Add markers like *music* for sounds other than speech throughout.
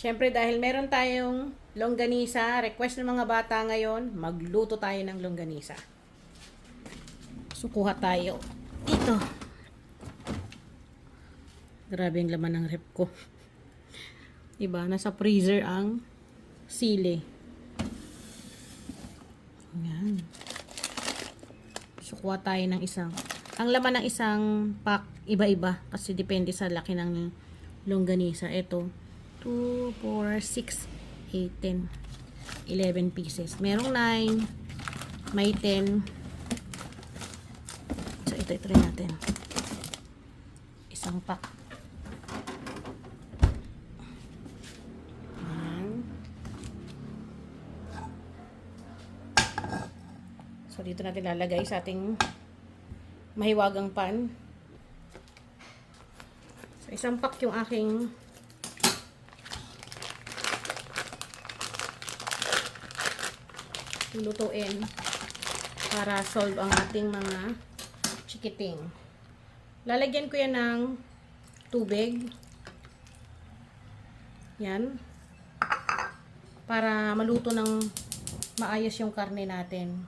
Siyempre dahil meron tayong longganisa, request ng mga bata ngayon, magluto tayo ng longganisa. Sukuha tayo. Ito. Grabe ang laman ng rep ko. Diba? Nasa freezer ang sili. Ayan. Sukuha tayo ng isang. Ang laman ng isang pack, iba-iba. Kasi depende sa laki ng longganisa. Ito, 2, 4, 6, 8, 10, 11 pieces. Merong 9, may 10. So, ito, rin natin. Isang pack. Ayan. So, dito natin lalagay sa ating mahiwagang pan. So, isang pack yung aking lulutuin para solve ang ating mga chikiting. Lalagyan ko yan ng tubig. Yan. Para maluto ng maayos yung karne natin.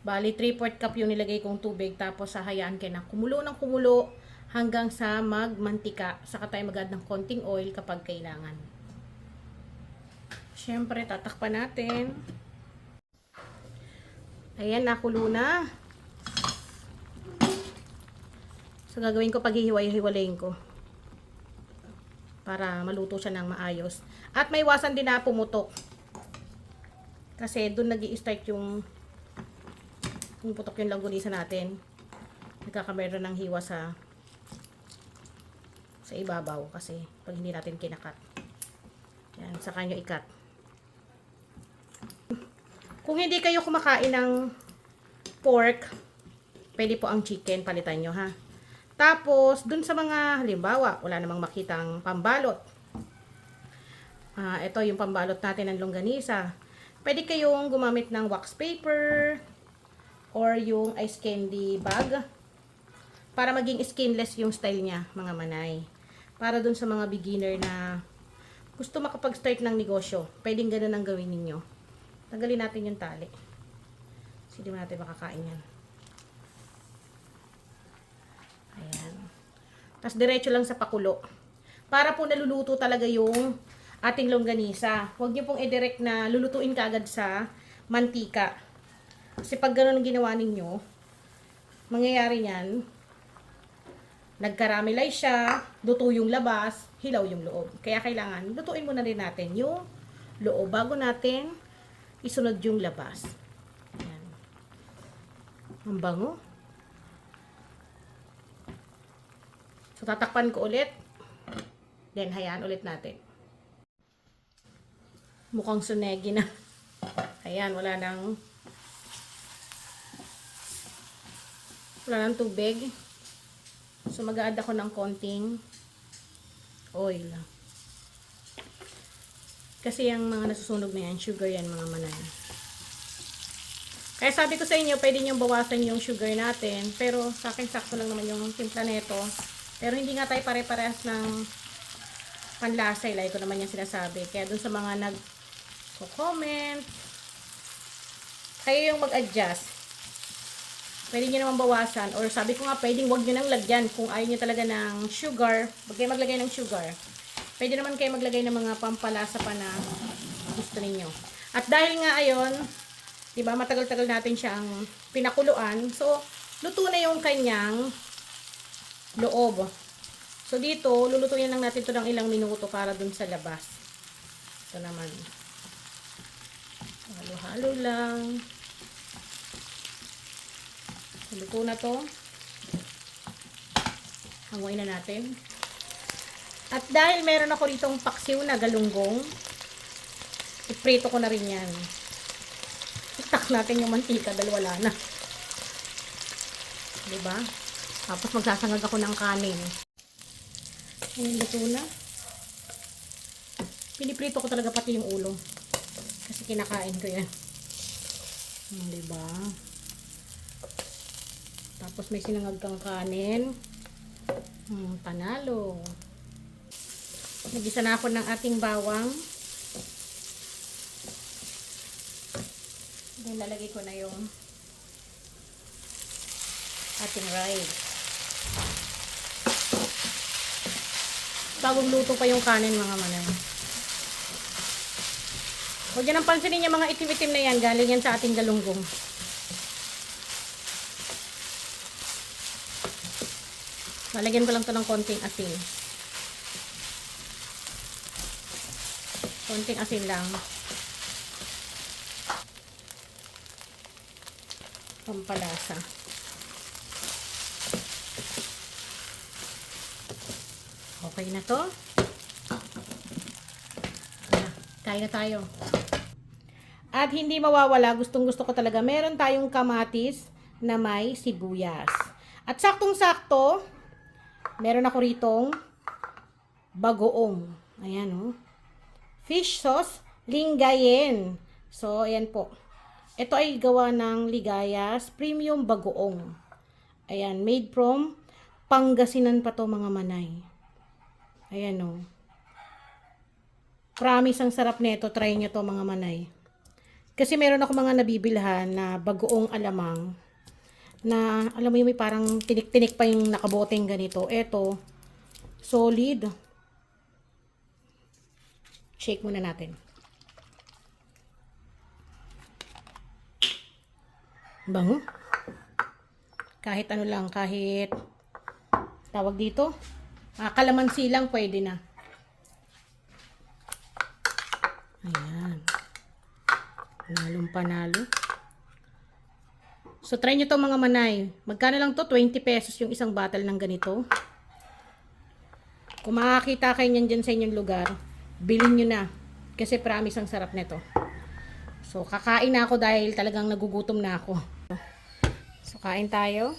Bali, 3-4 cup yung nilagay kong tubig. Tapos, sahayaan kayo na kumulo ng kumulo hanggang sa magmantika. Saka tayo mag ng konting oil kapag kailangan. Siyempre, tatakpan natin. Ayan, nakulo na. So, gagawin ko paghihiwalay-hiwalayin ko. Para maluto siya ng maayos. At may iwasan din na pumutok. Kasi doon nag start yung pumutok yung langgunisa natin. Nagkakamera ng hiwa sa sa ibabaw kasi pag hindi natin kinakat. Yan, saka nyo ikat. Kung hindi kayo kumakain ng pork, pwede po ang chicken, palitan nyo ha. Tapos, dun sa mga, halimbawa, wala namang makitang pambalot. Ah, ito yung pambalot natin ng longganisa. Pwede kayong gumamit ng wax paper or yung ice candy bag para maging skinless yung style niya, mga manay. Para dun sa mga beginner na gusto makapag-start ng negosyo, pwedeng ganun ang gawin ninyo. Tanggalin natin yung tali. Kasi mo natin makakain yan. Ayan. Tapos diretso lang sa pakulo. Para po naluluto talaga yung ating longganisa. Huwag niyo pong i-direct na lulutuin kaagad sa mantika. Kasi pag ganun ang ginawa ninyo, mangyayari niyan, nag-caramelize siya, luto yung labas, hilaw yung loob. Kaya kailangan, lutuin muna rin natin yung loob bago natin isunod yung labas. Ayan. Ang bango. So, tatakpan ko ulit. Then, hayaan ulit natin. Mukhang sunegi na. Ayan, wala nang wala nang tubig. So, mag-add ako ng konting oil. Kasi yung mga nasusunog na yan, sugar yan mga manay. Kaya sabi ko sa inyo, pwede nyo bawasan yung sugar natin. Pero sa akin, sakto lang naman yung timpla nito. Pero hindi nga tayo pare-parehas ng panlasa. Ilay ko naman yung sinasabi. Kaya dun sa mga nag-comment, kayo yung mag-adjust. Pwede nyo naman bawasan. Or sabi ko nga, pwedeng wag nyo nang lagyan. Kung ayaw nyo talaga ng sugar, wag kayo maglagay ng sugar. Pwede naman kayo maglagay ng mga pampalasa pa na gusto ninyo. At dahil nga ayon, 'di ba, matagal-tagal natin siyang pinakuluan. So, luto na yung kanyang loob. So, dito, lulutuin lang natin 'to ng ilang minuto para dun sa labas. Ito naman. Halo-halo lang. Luto na 'to. Hanguin na natin. At dahil meron ako ditong paksiw na galunggong, iprito ko na rin yan. Itak natin yung mantika dahil wala na. Diba? Tapos magsasangag ako ng kanin. Ayan, luto na. Piniprito ko talaga pati yung ulo. Kasi kinakain ko yan. Hmm, diba? Tapos may sinangag kang kanin. Hmm, panalo. Nagisa na ako ng ating bawang. Then, lalagay ko na yung ating rice. Bagong luto pa yung kanin mga manay. Huwag yan ang pansinin yung mga itim-itim na yan. Galing yan sa ating galunggong. Lalagyan ko lang to ng konting asin. Konting asin lang. Pampalasa. Okay na to. Kain na tayo. At hindi mawawala, gustong gusto ko talaga, meron tayong kamatis na may sibuyas. At saktong-sakto, meron ako ritong bagoong. Ayan oh. Fish sauce, linggayen. So, ayan po. Ito ay gawa ng ligayas, premium bagoong. Ayan, made from Pangasinan pa to mga manay. Ayan oh. Promise ang sarap nito. Try nyo to mga manay. Kasi meron ako mga nabibilhan na bagoong alamang na alam mo yung may parang tinik-tinik pa yung nakaboteng ganito. Eto, solid. Shake muna natin. Bango. Kahit ano lang, kahit tawag dito, ah, kalamansi lang pwede na. Ayan. Nalong panalo. So, try nyo to mga manay. Magkano lang to? 20 pesos yung isang bottle ng ganito. Kung makakita kayo nyan dyan sa inyong lugar, bilhin nyo na. Kasi promise ang sarap nito. So, kakain na ako dahil talagang nagugutom na ako. So, kain tayo.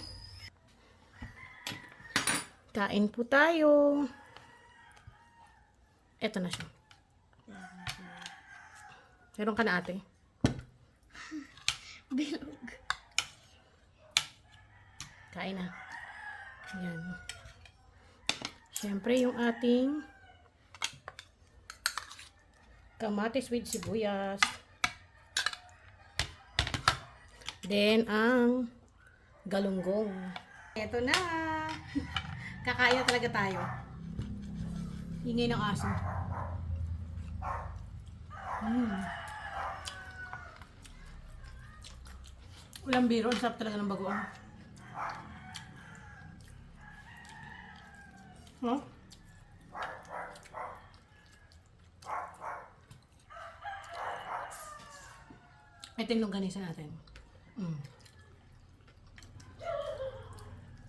Kain po tayo. Eto na siya. Meron ka na ate? *laughs* Bilog. Kain na. Ayan. Siyempre, yung ating kamatis with sibuyas. Then, ang galunggong. Ito na. *laughs* Kakain na talaga tayo. Ingay ng aso. Mm. Walang biro. Ang sarap talaga ng bagoong. No? Ito yung longganisa natin. Mm.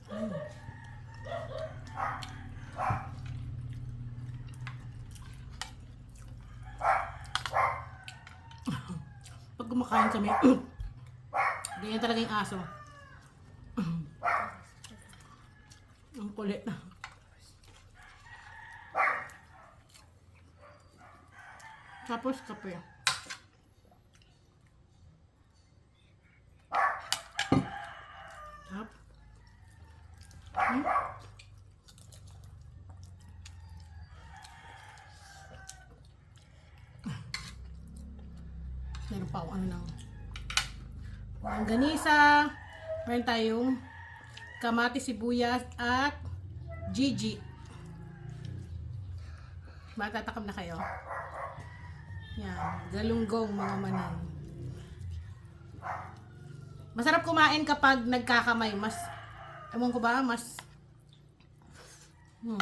Mm. Pag kumakain kami, *clears throat* ganyan talaga yung aso. *clears throat* Ang kulit na. Tapos kape. Tap. Hmm? Meron pa ako ano ng ang ganisa. Meron tayong kamatis, sibuyas at Gigi. Matatakam na kayo. Yan, galunggong mga manay. Masarap kumain kapag nagkakamay. Mas, ewan ko ba, mas, hmm.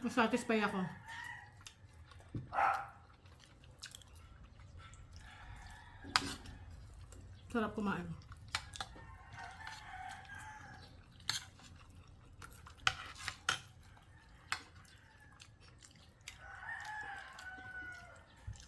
Mas satisfy ako. Sarap kumain.